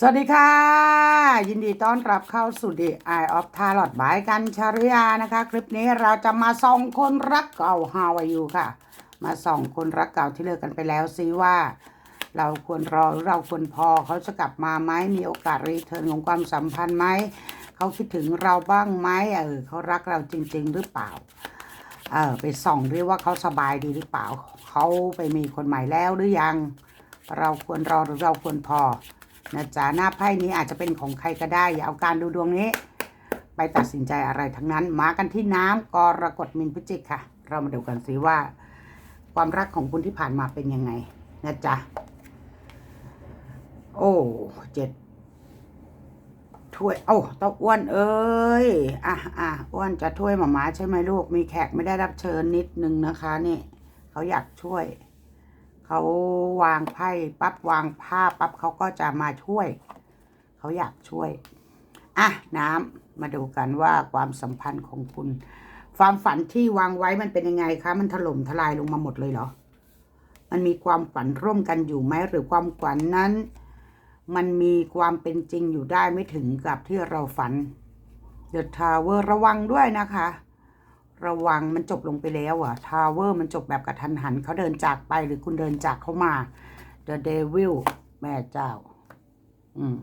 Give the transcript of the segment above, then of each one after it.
สวัสดีค่ะ ยินดีต้อนรับเข้าสู่ The Eye of Tarot บายกันชริยานะคะ คลิปนี้เราจะมาส่องคนรักเก่า How are you ค่ะ มาส่องคนรักเก่าที่เลิกกันไปแล้วซิว่า เราควรรอหรือเราควรพอเขาจะกลับมาไหมมีโอกาสรีเทิร์นของความสัมพันธ์ไหมเขาคิดถึงเราบ้างไหมเออเขารักเราจริง ๆ หรือเปล่าเออไปส่องด้วยว่าเขาสบายดีหรือเปล่าเขาไปมีคนใหม่แล้วหรือยัง เราควรรอหรือเราควรพอ นะจ๊ะหน้าไพ่นี้อาจจะเป็นของใครก็ได้ อย่าเอาการดูดวงนี้ ไปตัดสินใจอะไรทั้งนั้น มากันที่น้ำกรกฎมินพิจิกค่ะ เรามาดูกันสิว่า ความรักของคุณที่ผ่านมาเป็นยังไงนะจ๊ะโอ้เจ็ดถ้วยโอ้เต้าอ้วนเอ้ยอะอะอ้วนจะช่วยหมามาใช่ไหมลูกมีแขกไม่ได้รับเชิญนิดนึงนะคะนี่เขาอยากช่วย เขาวางไพ่ปั๊บวางผ้าปั๊บเขาก็จะมาช่วย เขาอยากช่วย อะน้ำมาดูกันว่าความสัมพันธ์ของคุณ ความฝันที่วางไว้มันเป็นยังไงคะ มันถล่มทลายลงมาหมดเลยเหรอ มันมีความฝันร่วมกันอยู่ไหมหรือความฝันนั้น มันมีความเป็นจริงอยู่ได้ไม่ถึงกับที่เราฝันเดอะทาวเวอร์ระวังด้วยนะคะ ระวังมันจบลงไปแล้วอะทาวเวอร์มันจบแบบกระทันหันเขาเดินจากไปหรือคุณเดินจากเขามา The Devil แม่เจ้า อืม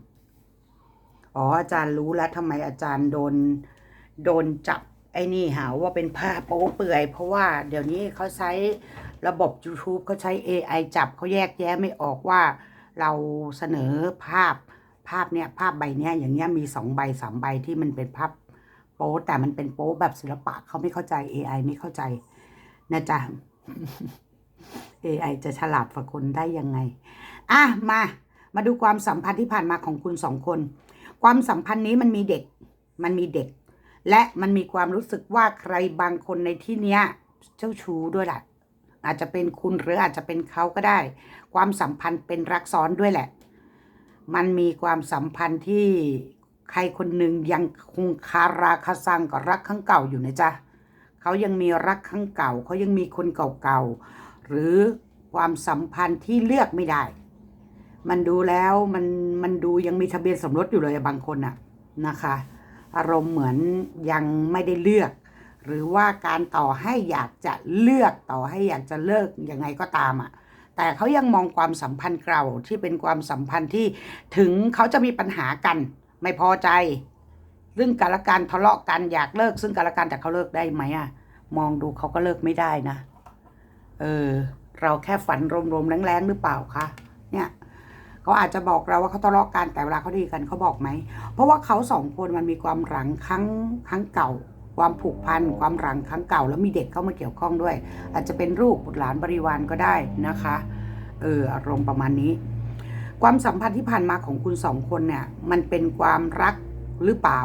อ๋ออาจารย์รู้แล้วทำไมอาจารย์โดน โดนจับไอ้นี่หาว่าเป็นผ้าโป๊เปื่อย เพราะว่าเดี๋ยวนี้เขาใช้ระบบ YouTube เขาใช้ AI จับเขาแยกแยะไม่ออกว่า เราเสนอภาพภาพเนี้ยภาพใบเนี้ยอย่างเงี้ยมีสองใบสามใบที่มันเป็นภาพ โป๊แต่มันเป็นโป๊แบบศิลปะเขาไม่เข้าใจ AI ไม่เข้าใจนะจ๊ะ AI จะฉลาดกว่าคนได้ยังไง อะ มา มาดูความสัมพันธ์ที่ผ่านมาของคุณสองคน ความสัมพันธ์นี้มันมีเด็ก มันมีเด็ก และมันมีความรู้สึกว่าใครบางคนในที่เนี้ย เจ้าชู้ด้วยแหละ อาจจะเป็นคุณหรืออาจจะเป็นเขาก็ได้ ความสัมพันธ์เป็นรักซ้อนด้วยแหละ มันมีความสัมพันธ์ที่ ใครคนหนึ่งยังคงคาราคาซังกับรักครั้งเก่าอยู่นะจ๊ะเขายังมีรักครั้งเก่าเขายังมีคนเก่าๆหรือความสัมพันธ์ที่เลือกไม่ได้ มันดูแล้วมันมันดูยังมีทะเบียนสมรสอยู่เลยบางคนอะนะคะ อารมณ์เหมือนยังไม่ได้เลือก หรือว่าการต่อให้อยากจะเลือกต่อให้อยากจะเลิกยังไงก็ตามอะแต่เขายังมองความสัมพันธ์เก่าที่เป็นความสัมพันธ์ที่ถึงเขาจะมีปัญหากัน ไม่พอใจ ซึ่งกันและกันทะเลาะกันอยากเลิก ซึ่งกันและกันแต่เขาเลิกได้ไหมอะมองดูเขาก็เลิกไม่ได้นะ เออ เราแค่ฝันรวมๆแรงๆหรือเปล่าคะเนี่ยเขาอาจจะบอกเราว่าเขาทะเลาะกันแต่เวลาเขาดีกันเขาบอกไหม เพราะว่าเขาสองคนมันมีความหลังครั้งครั้งเก่า ความผูกพันความหลังครั้งเก่า แล้วมีเด็กเข้ามาเกี่ยวข้องด้วย อาจจะเป็นลูกบุตรหลานบริวารก็ได้นะคะ เอออารมณ์ประมาณนี้ ความสัมพันธ์ที่ผ่านมาของคุณสองคนเนี่ยมันเป็นความรักหรือเปล่า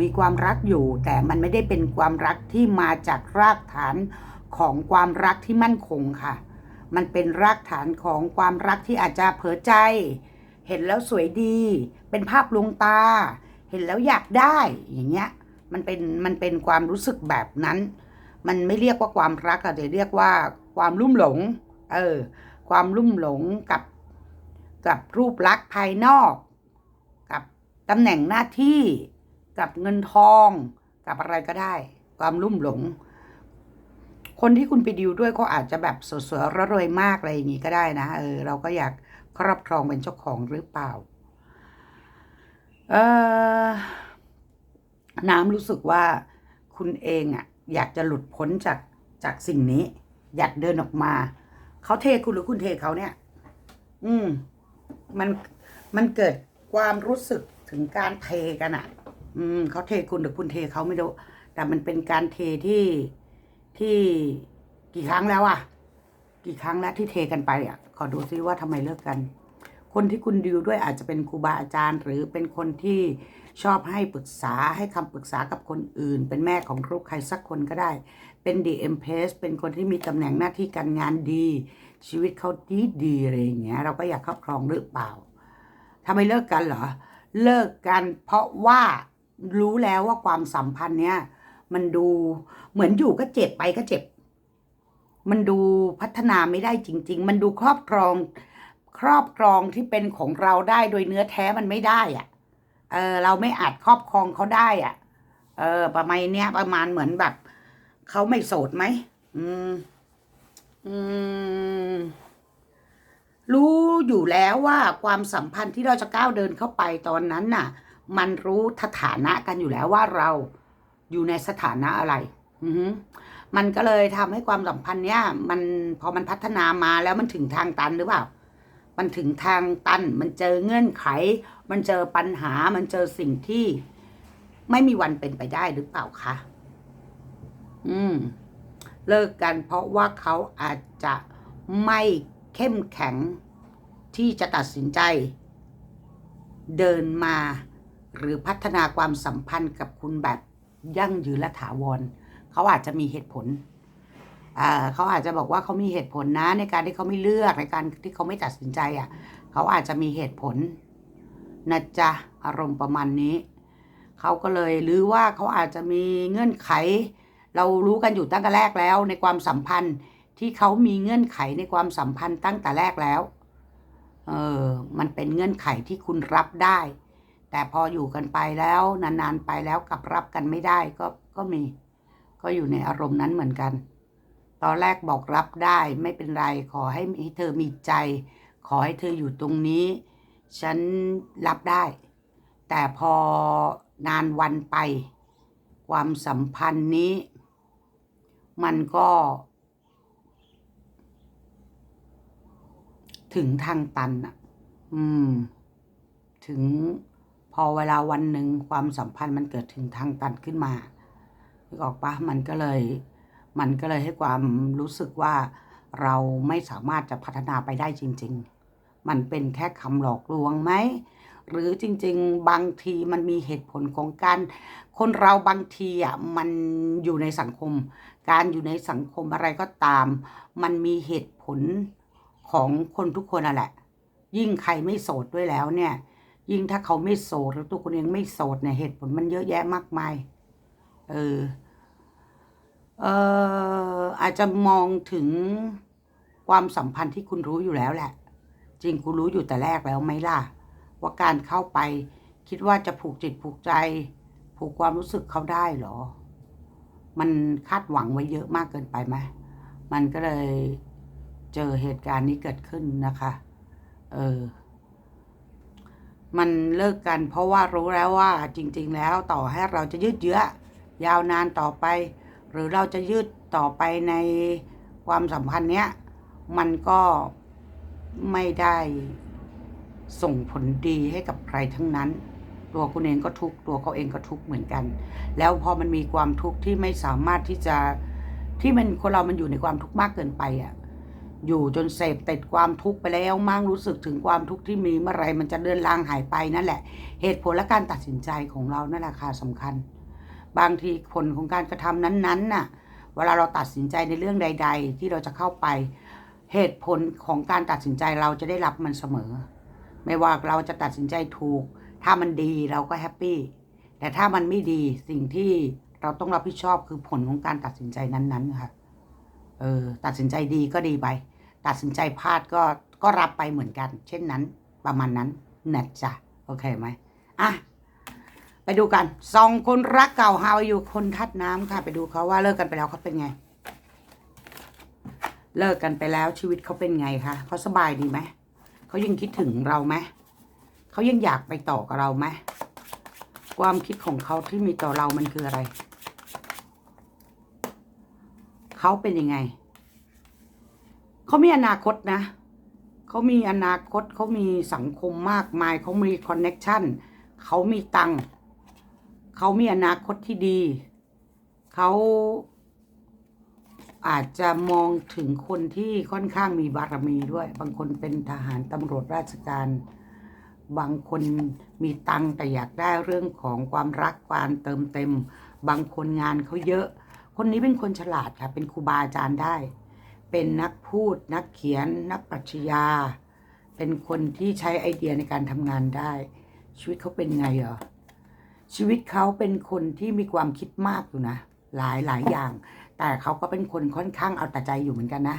มีความรักอยู่ แต่มันไม่ได้เป็นความรักที่มาจากรากฐานของความรักที่มั่นคงค่ะ มันเป็นรากฐานของความรักที่อาจจะเผลอใจ เห็นแล้วสวยดี เป็นภาพลวงตา เห็นแล้วอยากได้อย่างเงี้ย มันเป็นมันเป็นความรู้สึกแบบนั้น มันไม่เรียกว่าความรักอะแต่เรียกว่าความลุ่มหลง เออ ความลุ่มหลงกับ กับรูปลักษณ์ภายนอก กับตำแหน่งหน้าที่กับเงินทอง กับอะไรก็ได้ ความลุ่มหลง คนที่คุณไปดิวด้วยก็อาจจะแบบสวยๆระรวยมากอะไรอย่างนี้ก็ได้นะเออเราก็อยากครอบครองเป็นเจ้าของหรือเปล่าเออน้ำรู้สึกว่าคุณเองอะอยากจะหลุดพ้นจากจากสิ่งนี้ อยากเดินออกมา เขาเทคุณหรือคุณเทเขาเนี่ย อืม มันมันเกิดความรู้สึกถึงการเทกันอะอืมเขาเทคุณหรือคุณเทเขาไม่รู้แต่มันเป็นการเทที่ที่กี่ครั้งแล้วอะกี่ครั้งแล้วที่เทกันไปอะขอดูซิว่าทำไมเลิกกัน คนที่คุณดิวด้วยอาจจะเป็นครูบาอาจารย์ หรือเป็นคนที่ชอบให้ปรึกษาให้คำปรึกษากับคนอื่น เป็นแม่ของลูกใครสักคนก็ได้ เป็นดีเอ็มเพสเป็นคนที่มีตำแหน่งหน้าที่การงานดี ชีวิตเขาดีดีอะไรอย่างเงี้ย เราก็อยากครอบครองหรือเปล่าทำไมเลิกกันเหรอ เลิกกันเพราะว่ารู้แล้วว่าความสัมพันธ์เนี้ยมันดูเหมือนอยู่ก็เจ็บไปก็เจ็บ มันดูพัฒนาไม่ได้จริง ๆ มันดูครอบครอง ครอบครองที่เป็นของเราได้โดยเนื้อแท้มันไม่ได้อะเออเราไม่อาจครอบครองเขาได้อะ เออ ประมาณเนี้ยประมาณเหมือนแบบเขาไม่โสดไหม อืม อืม รู้อยู่แล้วว่าความสัมพันธ์ที่เราจะก้าวเดินเข้าไปตอนนั้นน่ะ มันรู้สถานะกันอยู่แล้วว่าเราอยู่ในสถานะอะไร อืมันก็เลยทำให้ความสัมพันธ์เนี้ยมันพอมันพัฒนามาแล้วมันถึงทางตันหรือเปล่า มันถึงทางตัน มันเจอเงื่อนไข มันเจอปัญหา มันเจอสิ่งที่ ไม่มีวันเป็นไปได้หรือเปล่าคะ อืม เลิกกัน เพราะว่าเขาอาจจะไม่เข้มแข็งที่จะตัดสินใจ เดินมาหรือพัฒนาความสัมพันธ์กับคุณแบบยั่งยืนและถาวร เขาอาจจะมีเหตุผล เขาอาจจะบอกว่าเขามีเหตุผลนะในการที่เขาไม่เลือกในการที่เขาไม่ตัดสินใจอะ เขาอาจจะมีเหตุผลนะจ๊ะอารมณ์ประมาณนี้ เขาก็เลยหรือว่าเขาอาจจะมีเงื่อนไข เรารู้กันอยู่ตั้งแต่แรกแล้ว ในความสัมพันธ์ที่เขามีเงื่อนไขในความสัมพันธ์ตั้งแต่แรกแล้ว เออมันเป็นเงื่อนไขที่คุณรับได้ แต่พออยู่กันไปแล้วนานๆไปแล้วกลับรับกันไม่ได้ก็ก็มี ก็อยู่ในอารมณ์นั้นเหมือนกัน ตอนแรกบอกรับได้ไม่เป็นไรขอให้ให้เธอมีใจ ขอให้เธออยู่ตรงนี้ ฉันรับได้ แต่พอนานวันไป ความสัมพันธ์นี้ มันก็ ถึงทางตันอะอืม ถึงพอเวลาวันหนึ่งความสัมพันธ์มันเกิดถึงทางตันขึ้นมาออกปะมันก็เลย มันก็เลยให้ความรู้สึกว่าเราไม่สามารถจะพัฒนาไปได้จริง ๆ มันเป็นแค่คำหลอกลวงไหม หรือจริง ๆ บางทีมันมีเหตุผลของการคนเราบางทีอะมันอยู่ในสังคม การอยู่ในสังคมอะไรก็ตาม มันมีเหตุผลของคนทุกคนอะแหละ ยิ่งใครไม่โสดด้วยแล้วเนี่ย ยิ่งถ้าเขาไม่โสดหรือตัวคนเองไม่โสดเนี่ยเหตุผลมันเยอะแยะมากมายเออเอออาจจะมองถึงความสัมพันธ์ที่คุณรู้อยู่แล้วแหละ จริงคุณรู้อยู่แต่แรกแล้วไหมล่ะ ว่าการเข้าไป คิดว่าจะผูกจิตผูกใจ ผูกความรู้สึกเขาได้หรอ มันคาดหวังไว้เยอะมากเกินไปไหมมันก็เลยเจอเหตุการณ์นี้เกิดขึ้นนะคะ เออ มันเลิกกันเพราะว่ารู้แล้วว่าจริง ๆ แล้วต่อให้เราจะยืดเยื้อยาวนานต่อไป หรือเราจะยืดต่อไปในความสัมพันธ์เนี้ย มันก็ไม่ได้ ส่งผลดีให้กับใครทั้งนั้น ตัวคุณเองก็ทุกตัวเขาเองก็ทุกเหมือนกัน แล้วพอมันมีความทุกข์ที่ไม่สามารถที่จะที่มันคนเรามันอยู่ในความทุกข์มากเกินไปอะอยู่จนเสพติดความทุกข์ไปแล้วมั่งรู้สึกถึงความทุกข์ที่มีเมื่อไรมันจะเดินลางหายไปนั่นแหละ เหตุผลและการตัดสินใจของเรานั่นแหละค่ะสำคัญ บางทีผลของการกระทำนั้นๆน่ะเวลาเราตัดสินใจในเรื่องใด ๆ ที่เราจะเข้าไป เหตุผลของการตัดสินใจเราจะได้รับมันเสมอ ไม่ว่าเราจะตัดสินใจถูก ถ้ามันดีเราก็แฮปปี้ แต่ถ้ามันไม่ดีสิ่งที่เราต้องรับผิดชอบคือผลของการตัดสินใจนั้นๆค่ะ เออ ตัดสินใจดีก็ดีไป ตัดสินใจพลาดก็ก็รับไปเหมือนกัน เช่นนั้น ประมาณนั้นนะจ๊ะโอเคไหมอะไปดูกันสองคนรักเก่าฮาวอยู่คนทัดน้ำค่ะ ไปดูเขาว่าเลิกกันไปแล้วเขาเป็นไง เลิกกันไปแล้วชีวิตเขาเป็นไงคะเขาสบายดีไหม เขายังคิดถึงเราไหมเขายังอยากไปต่อกับเราไหมความคิดของเขาที่มีต่อเรามันคืออะไร เขาเป็นยังไง เขามีอนาคตนะ เขามีอนาคต เขามีสังคมมากมาย เขามีคอนเน็กชันเขามีตัง เขามีอนาคตที่ดี เขา อาจจะมองถึงคนที่ค่อนข้างมีบารมีด้วย บางคนเป็นทหารตำรวจราชการ บางคนมีตังแต่อยากได้เรื่องของความรักความเติมเต็ม บางคนงานเขาเยอะ คนนี้เป็นคนฉลาดค่ะ เป็นครูบาอาจารย์ได้ เป็นนักพูด นักเขียน นักปรัชญา เป็นคนที่ใช้ไอเดียในการทำงานได้ ชีวิตเขาเป็นไงเหรอชีวิตเขาเป็นคนที่มีความคิดมากอยู่นะ หลายหลายอย่าง แต่เขาก็เป็นคนค่อนข้างเอาแต่ใจอยู่เหมือนกันนะ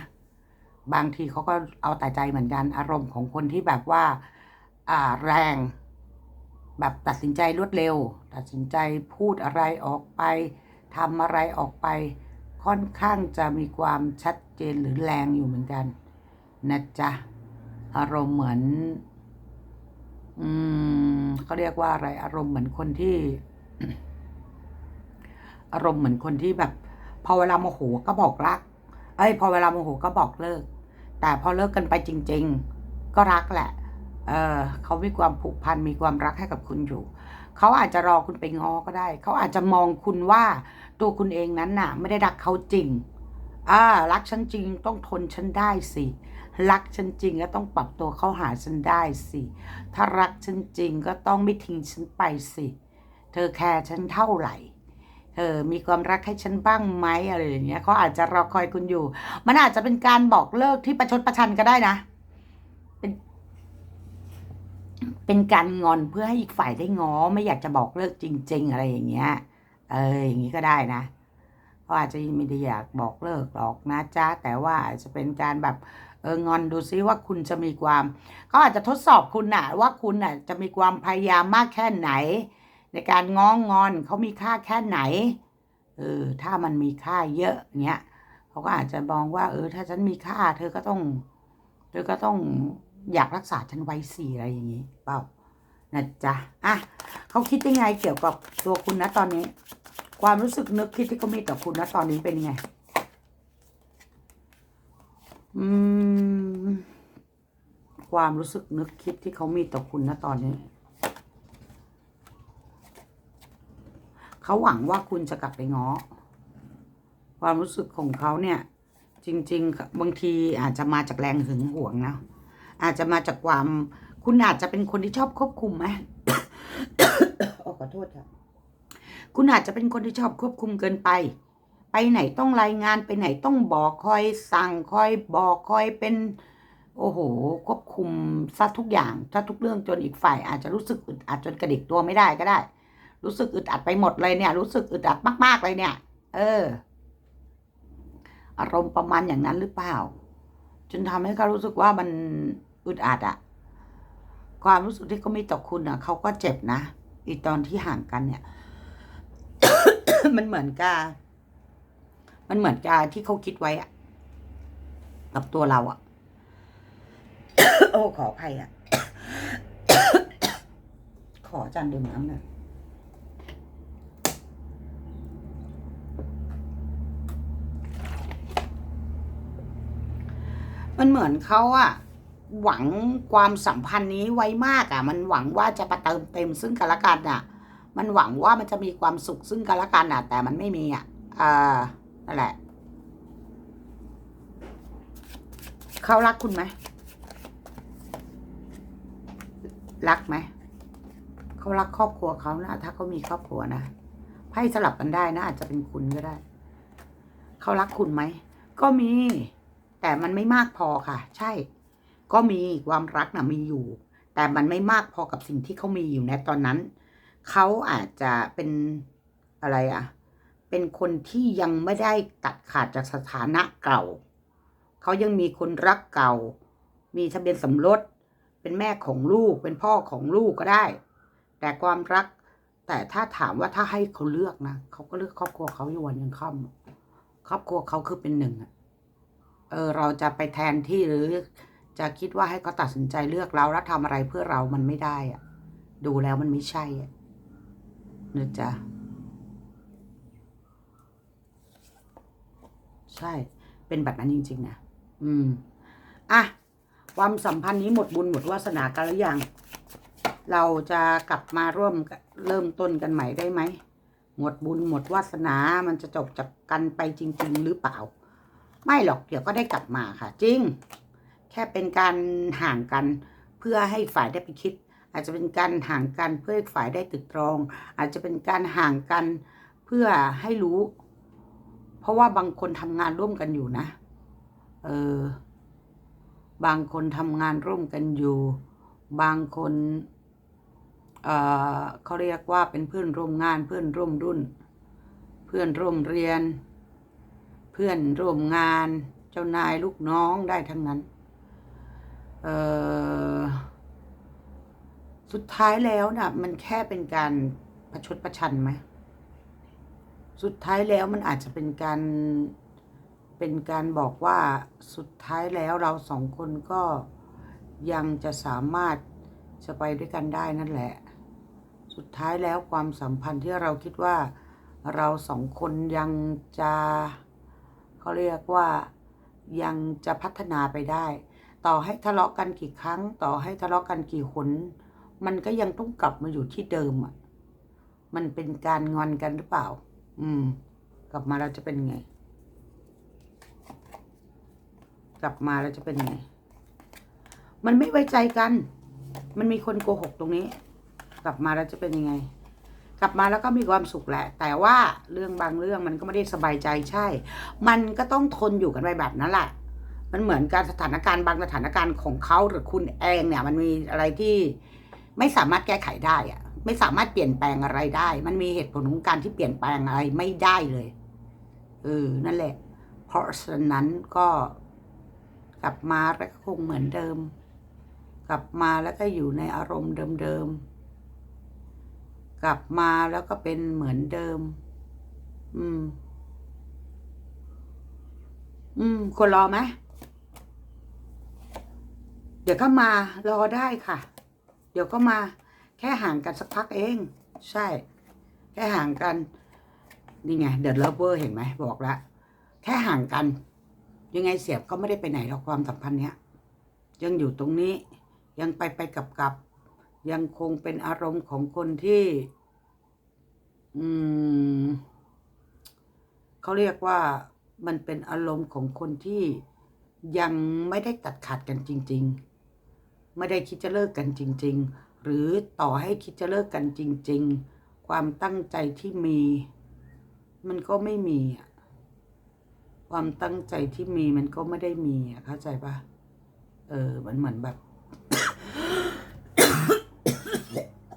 บางทีเขาก็เอาแต่ใจเหมือนกัน อารมณ์ของคนที่แบบว่าอ่าแรง แบบตัดสินใจรวดเร็ว ตัดสินใจพูดอะไรออกไปทำอะไรออกไป ค่อนข้างจะมีความชัดเจนหรือแรงอยู่เหมือนกันนะจ๊ะอารมณ์เหมือน อืมเขาเรียกว่าอะไร อารมณ์เหมือนคนที่ อารมณ์เหมือนคนที่แบบ พอเวลาโมโหก็บอกรัก เอ้ย พอเวลาโมโหก็บอกเลิก แต่พอเลิกกันไปจริง ๆ ก็รักแหละ เออเขามีความผูกพันมีความรักให้กับคุณอยู่เขาอาจจะรอคุณไปง้อก็ได้ เขาอาจจะมองคุณว่าตัวคุณเองนั้นน่ะ ไม่ได้รักเขาจริงอ่ารักฉันจริงต้องทนฉันได้สิ รักฉันจริงก็ต้องปรับตัวเข้าหาฉันได้สิ ถ้ารักฉันจริงก็ต้องไม่ทิ้งฉันไปสิ เธอแคร์ฉันเท่าไหร่ เธอมีความรักให้ฉันบ้างไหมอะไรอย่างเงี้ยเขาอาจจะรอคอยคุณอยู่ มันอาจจะเป็นการบอกเลิกที่ประชดประชันก็ได้นะเป็นเป็นการงอนเพื่อให้อีกฝ่ายได้ง้อไม่อยากจะบอกเลิกจริง ๆ อะไรอย่างเงี้ย เอออย่างนี้ก็ได้นะเขาอาจจะไม่ได้อยากบอกเลิกหรอกนะจ๊ะแต่ว่าอาจจะเป็นการแบบเอองอนดูซิว่าคุณจะมีความเขาอาจจะทดสอบคุณน่ะว่าคุณน่ะจะมีความพยายามมากแค่ไหน ในการง้องงอนเขามีค่าแค่ไหน เออ ถ้ามันมีค่าเยอะเงี้ยเขาก็อาจจะมองว่า เออ ถ้าฉันมีค่า เธอก็ต้อง เธอก็ต้องอยากรักษาฉันไว้สี่อะไรอย่างนี้ เปล่านะจ๊ะอะเขาคิดยังไงเกี่ยวกับตัวคุณนะตอนนี้ ความรู้สึกนึกคิดที่เขามีต่อคุณนะตอนนี้เป็นยังไง อืม ความรู้สึกนึกคิดที่เขามีต่อคุณนะตอนนี้ เขาหวังว่าคุณจะกลับไปง้อ ความรู้สึกของเขาเนี่ย จริง ๆ บางทีอาจจะมาจากแรงหึงหวงนะอาจจะมาจากความ คุณอาจจะเป็นคนที่ชอบควบคุมไหมโอ้ขอโทษครับคุณอาจจะเป็นคนที่ชอบควบคุมเกินไป ไปไหนต้องรายงานไปไหนต้องบอกคอยสั่งคอยบอกคอยเป็น โอ้โห ควบคุมซะทุกอย่างซะทุกเรื่องจนอีกฝ่าย อาจจะรู้สึกอึดอัดจนกระดิกตัวไม่ได้ก็ได้ รู้สึกอึดอัดไปหมดเลยเนี่ย รู้สึกอึดอัดมาก ๆ เลยเนี่ย เออ อารมณ์ประมาณอย่างนั้นหรือเปล่า จนทำให้เขารู้สึกว่ามันอึดอัดอะความรู้สึกที่เขามีต่อคุณอะเขาก็เจ็บนะอีตอนที่ห่างกันเนี่ย มันเหมือนกับมันเหมือนกับที่เขาคิดไว้อะกับตัวเราอะโอ้ขออภัยอะขอจานดื่มน้ำหน่อย มันเหมือนเขาอะหวังความสัมพันธ์นี้ไว้มากอะมันหวังว่าจะประเติมเต็มซึ่งกันและกันอะมันหวังว่ามันจะมีความสุขซึ่งกันและกันอะแต่มันไม่มีอะอ่านั่นแหละเขารักคุณไหมรักไหมเขารักครอบครัวเขานะถ้าเขามีครอบครัวนะไพ่สลับกันได้นะอาจจะเป็นคุณก็ได้ เขารักคุณไหมก็มี แต่มันไม่มากพอค่ะ ใช่ ก็มีความรักนะมีอยู่ แต่มันไม่มากพอกับสิ่งที่เขามีอยู่ในตอนนั้น เขาอาจจะเป็นอะไรอะเป็นคนที่ยังไม่ได้ตัดขาดจากสถานะเก่า เขายังมีคนรักเก่า มีทะเบียนสมรส เป็นแม่ของลูก เป็นพ่อของลูกก็ได้ แต่ความรัก แต่ถ้าถามว่าถ้าให้เขาเลือกนะ เขาก็เลือกครอบครัวเขาอยู่วันยังค่ำครอบครัวเขาคือเป็นหนึ่งอะ เออเราจะไปแทนที่หรือจะคิดว่าให้เขาตัดสินใจเลือกเราแล้วทำอะไรเพื่อเรามันไม่ได้อะดูแล้วมันไม่ใช่อะนะจ๊ะใช่ เป็นแบบนั้นจริง ๆ นะ อืม อะ ความสัมพันธ์นี้หมดบุญหมดวาสนากันหรือยัง เราจะกลับมาร่วมเริ่มต้นกันใหม่ได้ไหม หมดบุญหมดวาสนา มันจะจบจากกันไปจริง ๆ หรือเปล่า ไม่หรอกเดี๋ยวก็ได้กลับมาค่ะ จริง แค่เป็นการห่างกันเพื่อให้ฝ่ายได้ไปคิด อาจจะเป็นการห่างกันเพื่อให้ฝ่ายได้ตรึกตรอง อาจจะเป็นการห่างกันเพื่อให้รู้ เพราะว่าบางคนทำงานร่วมกันอยู่นะ เออบางคนทำงานร่วมกันอยู่ บางคนเออเขาเรียกว่าเป็นเพื่อนร่วมงานเพื่อนร่วมรุ่น เพื่อนร่วมเรียน เพื่อนร่วมงาน เจ้านายลูกน้องได้ทั้งนั้น เออสุดท้ายแล้วนะ่ะมันแค่เป็นการประชดประชันไหม สุดท้ายแล้วมันอาจจะเป็นการเป็นการบอกว่าสุดท้ายแล้วเราสองคนก็ยังจะสามารถจะไปด้วยกันได้นั่นแหละ สุดท้ายแล้วความสัมพันธ์ที่เราคิดว่าเราสองคนยังจะ เขาเรียกว่ายังจะพัฒนาไปได้ ต่อให้ทะเลาะกันกี่ครั้ง ต่อให้ทะเลาะกันกี่หนมันก็ยังต้องกลับมาอยู่ที่เดิมอะมันเป็นการงอนกันหรือเปล่า อืม กลับมาแล้วจะเป็นไง กลับมาแล้วจะเป็นไง มันไม่ไว้ใจกัน มันมีคนโกหกตรงนี้ กลับมาแล้วจะเป็นยังไง กลับมาแล้วก็มีความสุขแหละ แต่ว่าเรื่องบางเรื่องมันก็ไม่ได้สบายใจใช่ มันก็ต้องทนอยู่กันไปแบบนั้นแหละ มันเหมือนการสถานการณ์บางสถานการณ์ของเขาหรือคุณเองเนี่ย มันมีอะไรที่ไม่สามารถแก้ไขได้อะไม่สามารถเปลี่ยนแปลงอะไรได้ มันมีเหตุผลของการที่เปลี่ยนแปลงอะไรไม่ได้เลยเออนั่นแหละ เพราะฉะนั้นก็กลับมาแล้วก็คงเหมือนเดิม กลับมาแล้วก็อยู่ในอารมณ์เดิมๆ กลับมาแล้วก็เป็นเหมือนเดิม อืม อืม คนรอไหมเดี๋ยวก็มารอได้ค่ะ เดี๋ยวก็มา แค่ห่างกันสักพักเอง ใช่ แค่ห่างกัน นี่ไง เด e เลเวอร์เห็นไหมบอกแล้วแค่ห่างกัน ยังไงเสียบก็ไม่ได้ไปไหนหรอกความสัมพันธ์เนี้ย ยังอยู่ตรงนี้ ยังไปไปกับกับ ยังคงเป็นอารมณ์ของคนที่อืมเขาเรียกว่ามันเป็นอารมณ์ของคนที่ยังไม่ได้ตัดขาดกันจริง ๆ ไม่ได้คิดจะเลิกกันจริง ๆ หรือต่อให้คิดจะเลิกกันจริง ๆ ความตั้งใจที่มี มันก็ไม่มีอะความตั้งใจที่มีมันก็ไม่ได้มีอะเข้าใจปะเออมันเหมือนแบบ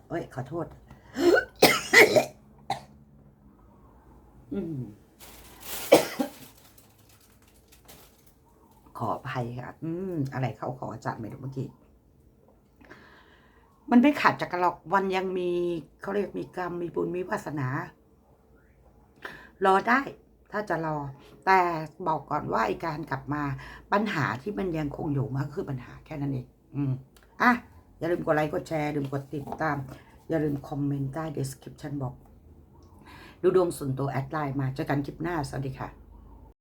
เอ้ย ขอโทษอืมขออภัยค่ะ อืม อะไรเข้าขอจัดไม่รู้เมื่อกี้ มันไม่ขาดจากกันหรอก วันยังมีเขาเรียกมีกรรม มีบุญ มีวาสนา รอได้ ถ้าจะรอ แต่บอกก่อนว่าไอการกลับมา ปัญหาที่มันยังคงอยู่มันก็คือปัญหาแค่นั้นเอง อืม อะ อย่าลืมกดไลค์ กดแชร์อย่าลืมกดติดตาม อย่าลืมคอมเมนต์ใต้ description บอกดูดวงส่วนตัวแอดไลน์มาเจอกันคลิปหน้า สวัสดีค่ะ